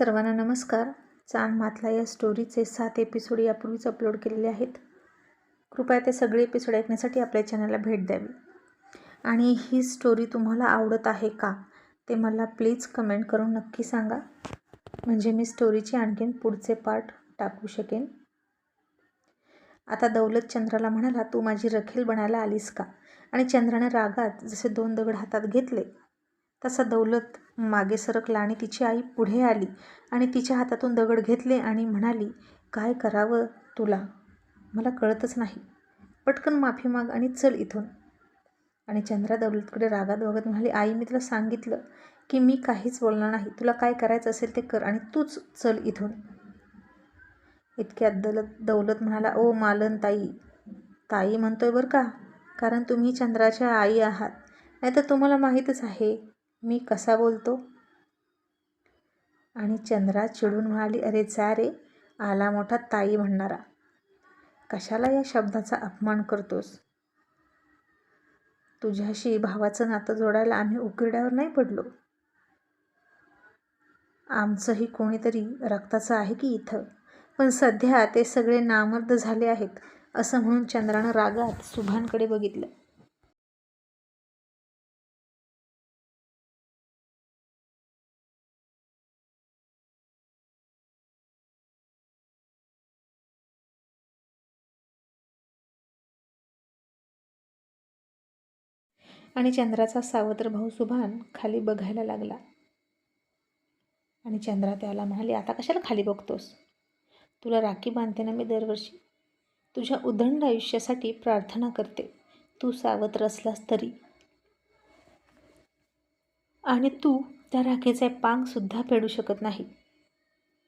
सर्वांना नमस्कार. चांद मातला या स्टोरीचे सात एपिसोड यापूर्वीच अपलोड केलेले आहेत. कृपया ते सगळे एपिसोड ऐकण्यासाठी आपल्या चॅनलला भेट द्यावी. आणि ही स्टोरी तुम्हाला आवडत आहे का ते मला प्लीज कमेंट करून नक्की सांगा. म्हणजे मी स्टोरीचे आणखीन पुढचे पार्ट टाकू शकेन. आता दौलत चंद्राला म्हणाला तू माझी रखेल बनायला आलीस का? आणि चंद्राने रागात जसे दोन दगड हातात घेतले तसा दौलत मागे सरकला आणि तिची आई पुढे आली आणि तिच्या हातातून दगड घेतले आणि म्हणाली काय करावं तुला? मला कळतच नाही. पटकन माफी माग आणि चल इथून. आणि चंद्रा दौलतकडे रागात बघत म्हणाली आई मी तुला सांगितलं की मी काहीच बोलणार नाही. तुला काय करायचं असेल ते कर आणि तूच चल इथून. इतक्यात दौलत दौलत म्हणाला ओ मालन ताई ताई म्हणतोय बरं का? कारण तुम्ही चंद्राच्या आई आहात. नाही तर तुम्हाला माहीतच आहे मी कसा बोलतो? आणि चंद्रा चिडून म्हणाली अरे जा रे आला मोठा ताई म्हणणारा. कशाला या शब्दाचा अपमान करतोस? तुझ्याशी भावाचं नातं जोडायला आम्ही उकिरड्यावर नाही पडलो. आमचंही कोणीतरी रक्ताचं आहे की इथं? पण सध्या ते सगळे नामर्द झाले आहेत असं म्हणून चंद्रानं रागात सुभानकडे बघितलं. आणि चंद्राचा सावत्र भाऊ सुभान खाली बघायला लागला. आणि चंद्रा त्याला म्हणाली आता कशाला खाली बघतोस? तुला राखी बांधते ना मी दरवर्षी तुझ्या उदंड आयुष्यासाठी प्रार्थना करते. तू सावत्र असलास तरी. आणि तू त्या राखेचे पांगसुद्धा फेडू शकत नाही.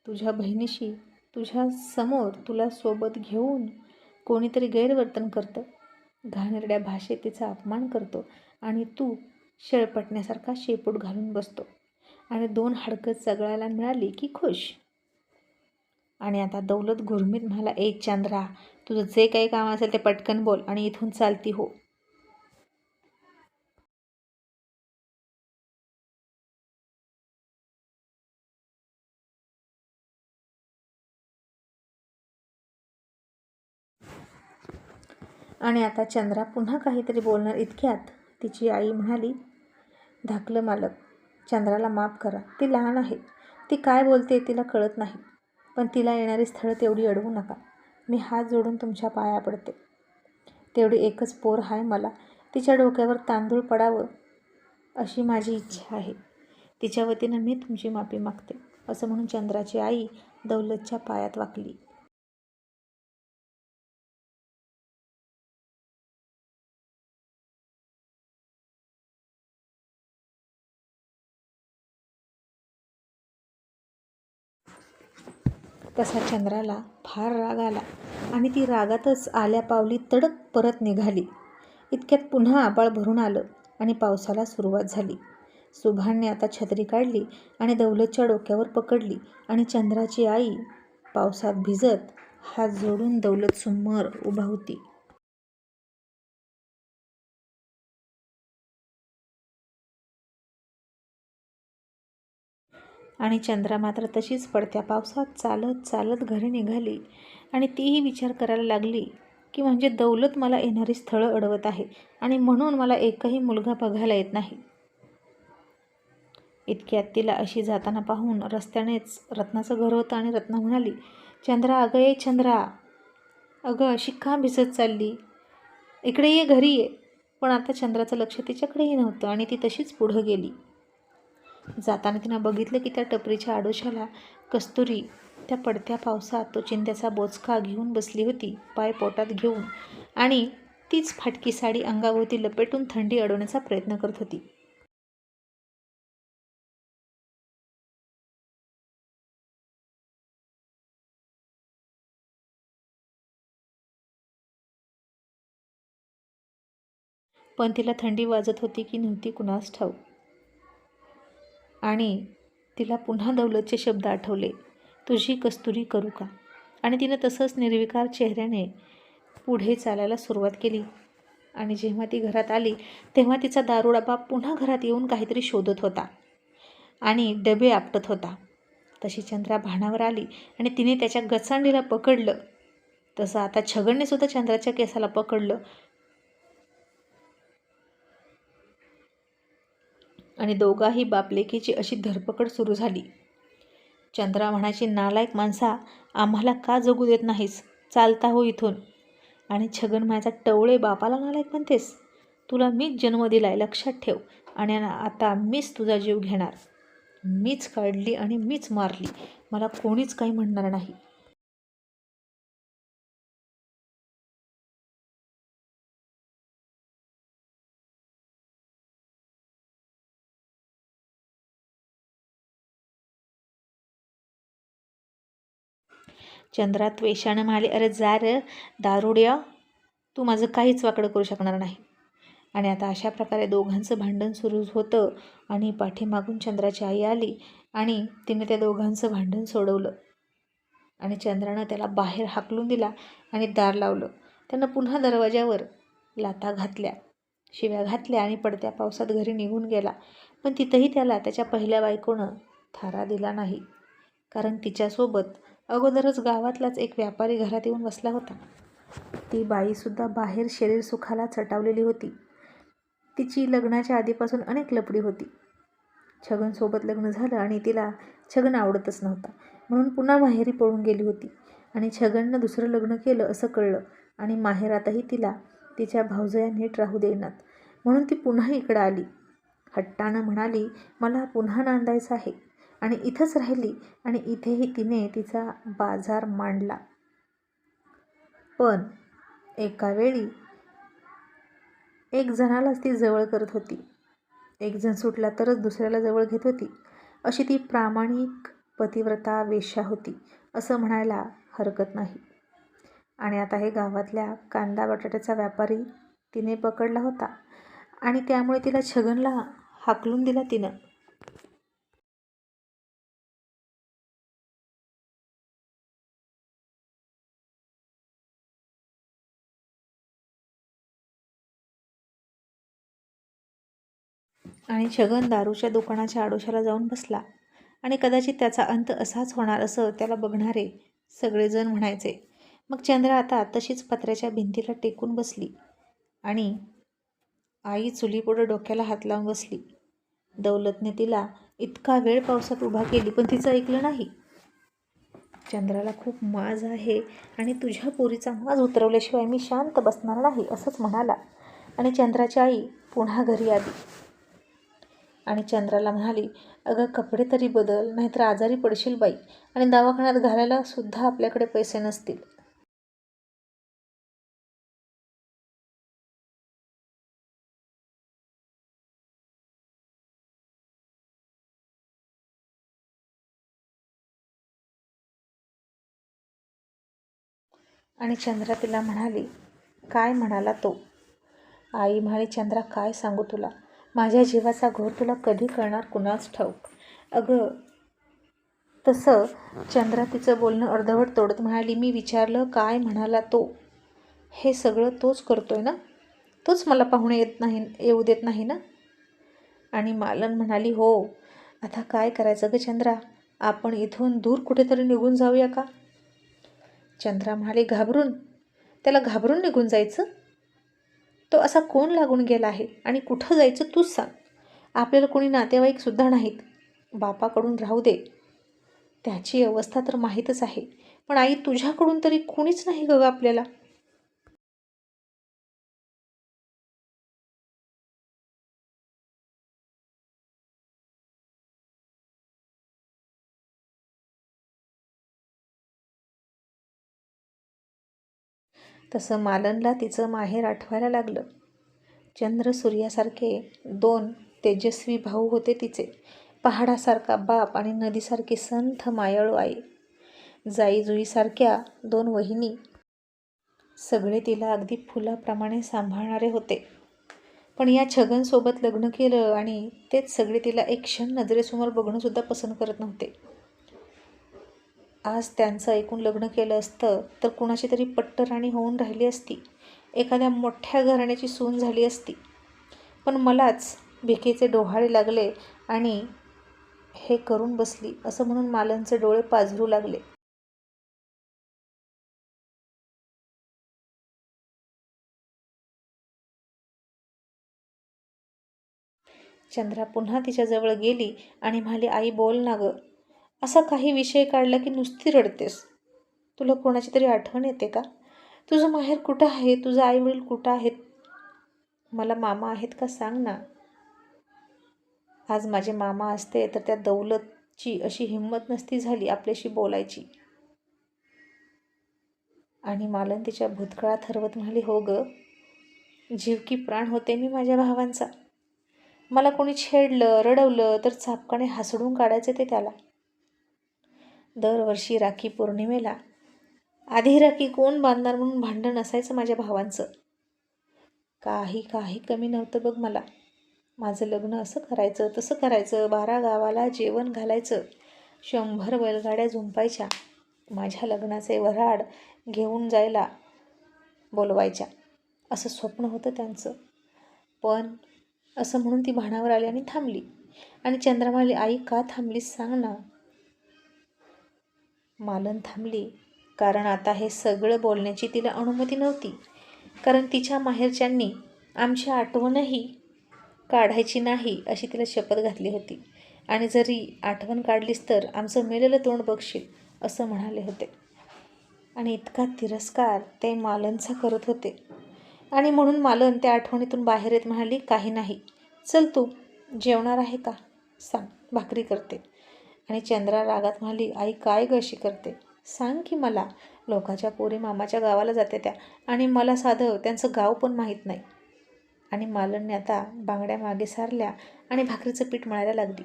तुझ्या बहिणीशी तुझ्या समोर तुला सोबत घेऊन कोणीतरी गैरवर्तन करतं. घाणेरड्या भाषेत तिचा अपमान करतो. आणि तू शेळपटण्यासारखा शेपूट घालून बसतो. आणि दोन हाडकं चगळायला मिळाली की खुश. आणि आता दौलत गुरमीत म्हणाला ए चंद्रा तुझं जे काही काम असेल ते पटकन बोल आणि इथून चालती हो. आणि आता चंद्रा पुन्हा काहीतरी बोलणार इतक्यात तिची आई म्हणाली धाकलं मालक चंद्राला माफ करा. ती लहान आहे. ती काय बोलते तिला कळत नाही. पण तिला येणारी स्थळं तेवढी अडवू नका. मी हात जोडून तुमच्या पाया पडते. तेवढी एकच पोर आहे मला. तिच्या डोक्यावर तांदूळ पडावं अशी माझी इच्छा आहे. तिच्या वतीनं मी तुमची माफी मागते. असं म्हणून चंद्राची आई दौलतच्या पायात वाकली. तसा चंद्राला फार राग आला आणि ती रागातच आल्या पावली तडक परत निघाली. इतक्यात पुन्हा आबाळ भरून आलं आणि पावसाला सुरुवात झाली. सुभानने आता छत्री काढली आणि दौलतच्या डोक्यावर पकडली आणि चंद्राची आई पावसात भिजत हात जोडून दौलत समोर उभा होती. आणि चंद्रा मात्र तशीच पडत्या पावसात चालत चालत घरी निघाली. आणि तीही विचार करायला लागली की म्हणजे दौलत मला येणारी स्थळं अडवत आहे आणि म्हणून मला एकही मुलगा बघायला येत नाही. इतक्यात तिला अशी जाताना पाहून रस्त्यानेच रत्नाचं घर होतं आणि रत्ना म्हणाली चंद्रा अगं ये चंद्रा. अगं अशी का भिजत चालली? इकडे ये घरी ये. पण आता चंद्राचं लक्ष तिच्याकडेही नव्हतं आणि ती तशीच पुढं गेली. जाताना तिनं बघितलं की त्या टपरीच्या आडोशाला कस्तुरी त्या पडत्या पावसात तो चिंत्याचा बोचका घेऊन बसली होती पाय पोटात घेऊन. आणि तीच फाटकी साडी अंगाभोवती लपेटून थंडी अडवण्याचा प्रयत्न करत होती. पण तिला थंडी वाजत होती की नव्हती कुणास ठाऊक. आणि तिला पुन्हा दौलतचे शब्द आठवले तुझी कस्तुरी करू का? आणि तिनं तसंच निर्विकार चेहऱ्याने पुढे चालायला सुरुवात केली. आणि जेव्हा ती घरात आली तेव्हा तिचा दारुडा बाप पुन्हा घरात येऊन काहीतरी शोधत होता आणि डबे आपटत होता. तशी चंद्रा भानावर आली आणि तिने त्याच्या गचांडीला पकडलं. तसं आता छगनने सुद्धा चंद्राच्या केसाला पकडलं. आणि दोघाही बापलेकीची अशी धरपकड सुरू झाली. चंद्रा म्हणाची नालायक माणसा आम्हाला का जगू देत नाहीस? चालता हो इथून. आणि छगन म्हणायचा टवळे बापाला नालायक म्हणतेस? तुला मीच जन्म दिलाय लक्षात ठेव. आणि ना- आता मीच तुझा जीव घेणार. मीच काढली आणि मीच मारली. मला कोणीच काही म्हणणार नाही. चंद्रा त्वेषानं म्हणाले अरे जा र दारुड्या तू माझं काहीच वाकडं करू शकणार नाही. आणि आता अशा प्रकारे दोघांचं भांडण सुरू होतं आणि पाठीमागून चंद्राची आई आली आणि तिने त्या दोघांचं भांडण सोडवलं. आणि चंद्रानं त्याला बाहेर हाकलून दिला आणि दार लावलं. त्यानं पुन्हा दरवाज्यावर लाता घातल्या शिव्या घातल्या आणि पडत्या पावसात घरी निघून गेला. पण तिथंही त्याला त्याच्या पहिल्या बायकोनं थारा दिला नाही. कारण तिच्यासोबत अगोदरच गावातलाच एक व्यापारी घरात येऊन बसला होता. ती बाईसुद्धा बाहेर शरीर सुखाला चटावलेली होती. तिची लग्नाच्या आधीपासून अनेक लपडी होती. छगनसोबत लग्न झालं आणि तिला छगन आवडतच नव्हता. म्हणून पुन्हा माहेरी पळून गेली होती. आणि छगननं दुसरं लग्न केलं असं कळलं आणि माहेरातही तिला तिच्या भावजया नीट राहू देणार म्हणून ती पुन्हा इकडं आली. हट्टानं म्हणाली मला पुन्हा नांदायचं आहे. आणि इथंच राहिली आणि इथेही तिने तिचा बाजार मांडला. पण एका वेळी एक जणालाच ती जवळ करत होती. एक जण सुटला तरच दुसऱ्याला जवळ घेत होती. अशी ती प्रामाणिक पतिव्रता वेश्या होती असं म्हणायला हरकत नाही. आणि आता हे गावातल्या कांदा बटाट्याचा व्यापारी तिने पकडला होता आणि त्यामुळे तिला छगनला हाकलून दिला तिनं. आणि छगन दारूच्या दुकानाच्या आडोशाला जाऊन बसला. आणि कदाचित त्याचा अंत असाच होणार असं त्याला बघणारे सगळेजण म्हणायचे. मग चंद्रा आता तशीच पत्र्याच्या भिंतीला टेकून बसली. आणि आई चुलीपुढं डोक्याला हात लावून बसली. दौलतने तिला इतका वेळ पावसात उभा केली पण तिचं ऐकलं नाही. चंद्राला खूप माज आहे आणि तुझ्या पोरीचा माज उतरवल्याशिवाय मी शांत बसणार नाही असंच म्हणाला. आणि चंद्राची आई पुन्हा घरी आली. आणि चंद्राला म्हणाली अगं कपडे तरी बदल नाहीतर आजारी पडशील बाई आणि दवाखान्यात घालायला सुद्धा आपल्याकडे पैसे नसतील. आणि चंद्रा तिला म्हणाली काय म्हणाला तो? आई म्हणाली चंद्रा काय सांगू तुला? माझ्या जीवाचा घोर तुला कधी करणार कुणास ठाऊक? अगं तसं चंद्रा तिचं बोलणं अर्धवट तोडत म्हणाली मी विचारलं काय म्हणाला तो? हे सगळं तोच करतोय ना? तोच मला पाहुणे येत नाही येऊ देत नाही ना? आणि मालन म्हणाली हो आता काय करायचं ग चंद्रा? आपण इथून दूर कुठेतरी निघून जाऊया का? चंद्रा म्हणाली घाबरून? त्याला घाबरून निघून जायचं? तो असा कोण लागून गेला आहे आणि कुठं जायचं तूच सांग. आपल्याला कोणी नातेवाईकसुद्धा नाहीत. बापाकडून राहू दे. त्याची अवस्था तर माहीतच आहे. पण आई तुझ्याकडून तरी कोणीच नाही गं आपल्याला. तसं मालनला तिचं माहेर आठवायला लागलं. चंद्र सूर्यासारखे दोन तेजस्वी भाऊ होते तिचे. पहाडासारखा बाप आणि नदीसारखी संथ मायाळू आई. जाई जुईसारख्या दोन वहिनी सगळे तिला अगदी फुलाप्रमाणे सांभाळणारे होते. पण या छगनसोबत लग्न केलं आणि तेच सगळे तिला एक क्षण नजरेसमोर बघणंसुद्धा पसंत करत नव्हते. आज त्यांचं ऐकून लग्न केलं असतं तर कुणाची तरी पट्टराणी होऊन राहिली असती. एखाद्या मोठ्या घराण्याची सून झाली असती. पण मलाच भिकेचे डोहाळे लागले आणि हे करून बसली असं म्हणून मालांचे डोळे पाझरू लागले. चंद्रा पुन्हा तिच्याजवळ गेली आणि म्हणाली आई बोल ना गं. असा काही विषय काढला की नुसती रडतेस. तुला कोणाची तरी आठवण येते का? तुझं माहेर कुठं आहे? तुझं आई वडील कुठं आहेत? मला मामा आहेत का सांग ना. आज माझे मामा असते तर त्या दौलतची अशी हिंमत नसती झाली आपल्याशी बोलायची. आणि मालन तिच्या भूतकाळात हरवत म्हणाली हो ग जीव की प्राण होते मी माझ्या भावांचा. मला कोणी छेडलं रडवलं तर चापकाने हसडून काढायचे ते त्याला. दरवर्षी राखी पौर्णिमेला. आधी राखी कोण बांधणार म्हणून भांडण असायचं माझ्या भावांचं. काही काही कमी नव्हतं बघ मला. माझं लग्न असं करायचं तसं करायचं. बारा गावाला जेवण घालायचं. शंभर बैलगाड्या झुंपायच्या. माझ्या लग्नाचे वऱ्हाड घेऊन जायला बोलवायच्या. असं स्वप्न होतं त्यांचं. पण असं म्हणून ती भाणावर आली आणि थांबली. आणि चंद्रमाली आई का थांबलीस? सांग ना. मालन थांबली. कारण आता हे सगळं बोलण्याची तिला अनुमती नव्हती. कारण तिच्या माहेरच्यांनी आमची आठवणही काढायची नाही अशी तिला शपथ घातली होती. आणि जरी आठवण काढलीस तर आमचं मेलेलं तोंड बघशील असं म्हणाले होते. आणि इतका तिरस्कार ते मालनचा करत होते. आणि म्हणून मालन त्या आठवणीतून बाहेर येत म्हणाली काही नाही. चल तू जेवणार आहे का? सांग भाकरी करते. आणि चंद्रा रागात म्हणाली आई काय गशी करते? सांग की मला. लोकाच्या पोरी मामाच्या गावाला जाते त्या. आणि मला साधं त्यांचं गाव पण माहीत नाही. आणि मालनने आता बांगड्या मागे सारल्या आणि भाकरीचं पीठ मळायला लागली.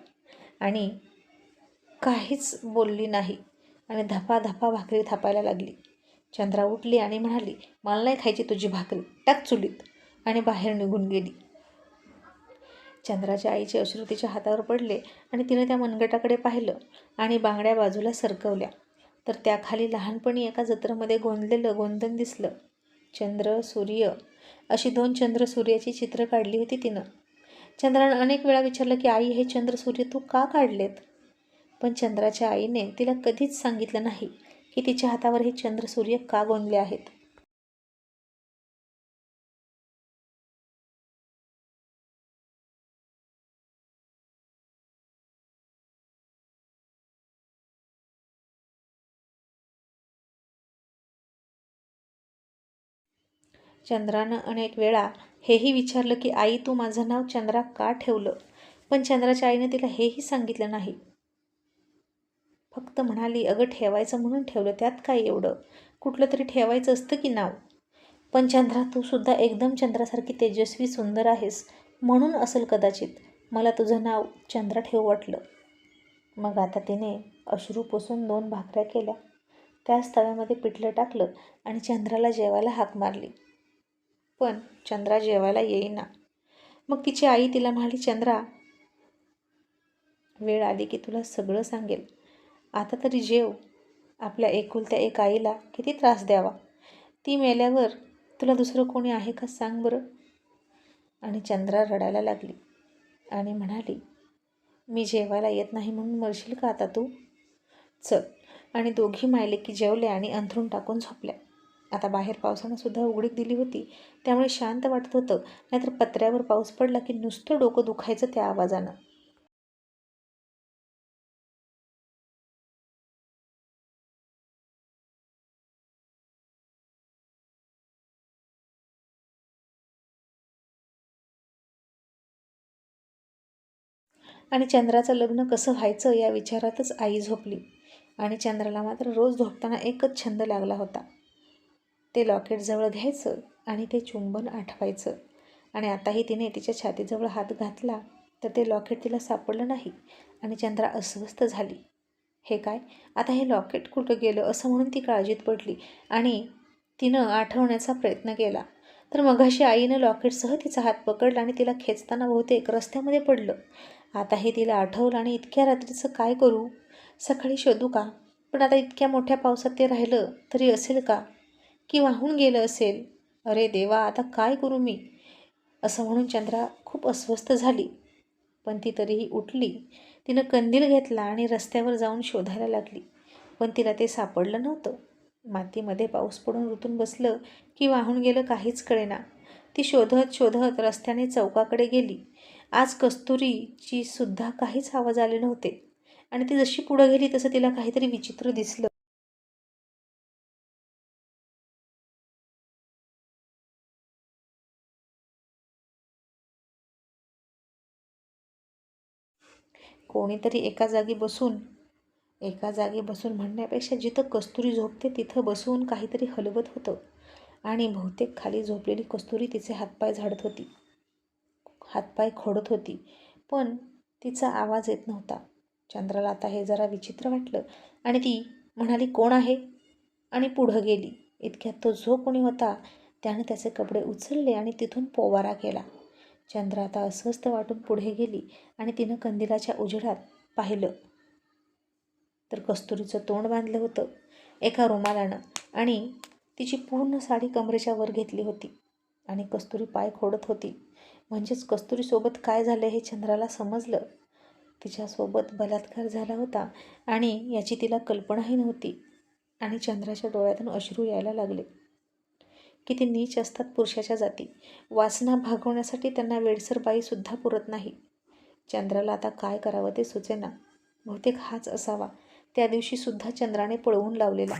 आणि काहीच बोलली नाही आणि धपा धपा भाकरी थापायला लागली. चंद्रा उठली आणि म्हणाली मला नाही खायची तुझी भाकरी. टाक चुलीत. आणि बाहेर निघून गेली. चंद्राच्या आईचे अश्रू तिच्या हातावर पडले आणि तिने त्या मनगटाकडे पाहिलं आणि बांगड्या बाजूला सरकवल्या. तर त्याखाली लहानपणी एका जत्रेमध्ये गोंदलेलं गोंधन दिसलं. चंद्र सूर्य अशी दोन चंद्र सूर्याची चित्र काढली होती तिनं. चंद्रानं अनेक वेळा विचारलं की आई हे चंद्र सूर्य तू का काढलेत? पण चंद्राच्या आईने तिला कधीच सांगितलं नाही की तिच्या हातावर हे चंद्र सूर्य का गोंदले आहेत. चंद्रानं अनेक वेळा हेही विचारलं की आई तू माझं नाव चंद्रा का ठेवलं? पण चंद्राच्या आईने तिला हेही सांगितलं नाही. फक्त म्हणाली अगं ठेवायचं म्हणून ठेवलं त्यात काय एवढं? कुठलं तरी ठेवायचं असतं की नाव? पण चंद्रा तू सुद्धा एकदम चंद्रासारखी तेजस्वी सुंदर आहेस म्हणून असेल कदाचित मला तुझं नाव चंद्रा ठेव वाटलं. मग आता तिने अश्रू पुसून दोन भाकऱ्या केल्या. त्याच तव्यामध्ये पिठलं टाकलं आणि चंद्राला जेवायला हाक मारली. पण चंद्रा जेवायला येईना. मग तिची आई तिला म्हणाली चंद्रा वेळ आली की तुला सगळं सांगेल. आता तरी जेव. आपल्या एकुलत्या एक आईला किती त्रास द्यावा. ती मेल्यावर तुला दुसरं कोणी आहे का सांग बरं. आणि चंद्रा रडायला लागली आणि म्हणाली मी जेवायला येत नाही म्हणून मरशील का आता तू? चल. आणि दोघी मायले की जेवल्या आणि अंथरून टाकून झोपल्या. आता बाहेर पावसानं सुद्धा उघडीक दिली होती. त्यामुळे शांत वाटत होतं. नाहीतर पत्र्यावर पाऊस पडला की नुसतं डोकं दुखायचं त्या आवाजानं. आणि चंद्राचं लग्न कसं व्हायचं या विचारातच आई झोपली. आणि चंद्राला मात्र रोज झोपताना एकच छंद लागला होता. ते लॉकेटजवळ घ्यायचं आणि ते चुंबन आठवायचं. आणि आताही तिने तिच्या छातीजवळ हात घातला तर ते लॉकेट तिला सापडलं नाही आणि चंद्रा अस्वस्थ झाली. हे काय? आता हे लॉकेट कुठं गेलं असं म्हणून ती काळजीत पडली आणि तिनं आठवण्याचा प्रयत्न केला. तर मघाशी आईनं लॉकेटसह तिचा हात पकडला आणि तिला खेचताना बहुतेक रस्त्यामध्ये पडलं. आता हे तिला आठवलं आणि इतक्या रात्रीचं काय करू? सकाळी शोधू का? पण आता इतक्या मोठ्या पावसात ते राहिलं तरी असेल का? की वाहून गेलं असेल. अरे देवा आता काय करू मी? असं म्हणून चंद्रा खूप अस्वस्थ झाली. पण ती तरीही उठली. तिनं कंदील घेतला आणि रस्त्यावर जाऊन शोधायला लागली. पण तिला ते सापडलं नव्हतं. मातीमध्ये पाऊस पडून ऋतून बसलं की वाहून गेलं काहीच कळेना. ती शोधत शोधत रस्त्याने चौकाकडे गेली. आज कस्तुरीची सुद्धा काहीच आवाज आले नव्हते. आणि ती जशी पुढं गेली तसं तिला काहीतरी विचित्र दिसलं. कोणीतरी एका जागी बसून एका जागी बसून म्हणण्यापेक्षा जिथं कस्तुरी झोपते तिथं बसून काहीतरी हलवत होतं आणि बहुतेक खाली झोपलेली कस्तुरी तिचे हातपाय झाडत होती. हातपाय खोडत होती पण तिचा आवाज येत नव्हता. चंद्राला आता हे जरा विचित्र वाटलं आणि ती म्हणाली कोण आहे? आणि पुढं गेली. इतक्यात तो जो कोणी होता त्याने त्याचे कपडे उचलले आणि तिथून पोवारा केला. चंद्र आता अस्वस्थ वाटून पुढे गेली आणि तिनं कंदिलाच्या उजेडात पाहिलं. तर कस्तुरीचं तोंड बांधलं होतं. एका रुमालानं आणि तिची पूर्ण साडी कमरेच्या वर घेतली होती. आणि कस्तुरी पाय खोडत होती. म्हणजेच कस्तुरीसोबत काय झालं हे चंद्राला समजलं. तिच्यासोबत बलात्कार झाला होता आणि याची तिला कल्पनाही नव्हती. आणि चंद्राच्या डोळ्यातून अश्रू यायला लागले. किती नीच असतात पुरुषाच्या जाती. वासना भागवण्यासाठी त्यांना वेडसर बाईसुद्धा पुरत नाही. चंद्राला आता काय करावं ते सुचेना. बहुतेक हाच असावा. त्या दिवशी सुद्धा चंद्राने पळवून लावलेला.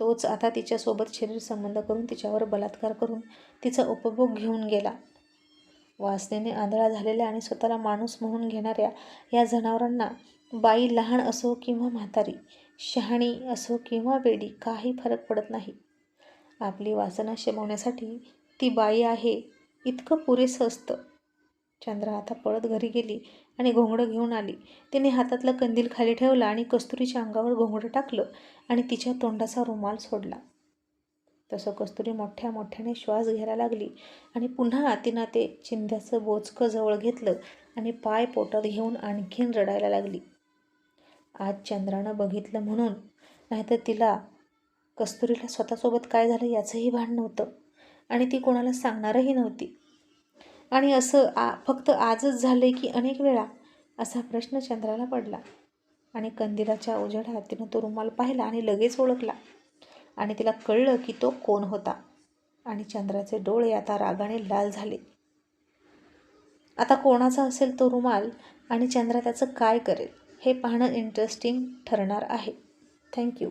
तोच आता तिच्यासोबत शरीर संबंध करून तिच्यावर बलात्कार करून तिचा उपभोग घेऊन गेला. वासनेने आंधळा झालेल्या आणि स्वतःला माणूस म्हणून घेणाऱ्या या जनावरांना बाई लहान असो किंवा म्हातारी शहाणी असो किंवा वेडी काही फरक पडत नाही. आपली वासना शमवण्यासाठी ती बाई आहे इतकं पुरेसं असतं. चंद्रा आता पळत घरी गेली आणि घोंगडं घेऊन आली. तिने हातातलं कंदील खाली ठेवलं आणि कस्तुरीच्या अंगावर घोंगडं टाकलं आणि तिच्या तोंडाचा रुमाल सोडला. तसं कस्तुरी मोठ्या मोठ्याने श्वास घ्यायला लागली आणि पुन्हा तिनं ते चिंध्याचं बोचकं जवळ घेतलं आणि पाय पोटात घेऊन आणखीन रडायला लागली. आज चंद्रानं बघितलं म्हणून. नाहीतर तिला कस्तुरीला स्वतःसोबत काय झालं याचंही भान नव्हतं. आणि ती कोणाला सांगणारही नव्हती. आणि असं आ फक्त आजच झालं की अनेक वेळा असा प्रश्न चंद्राला पडला. आणि कंदिराच्या उजेडात तिनं तो रुमाल पाहिला आणि लगेच ओळखला. आणि तिला कळलं की तो कोण होता. आणि चंद्राचे डोळे आता रागाने लाल झाले. आता कोणाचा असेल तो रुमाल आणि चंद्रा त्याचं काय करेल? हे पाहणं इंटरेस्टिंग ठरणार आहे. थँक्यू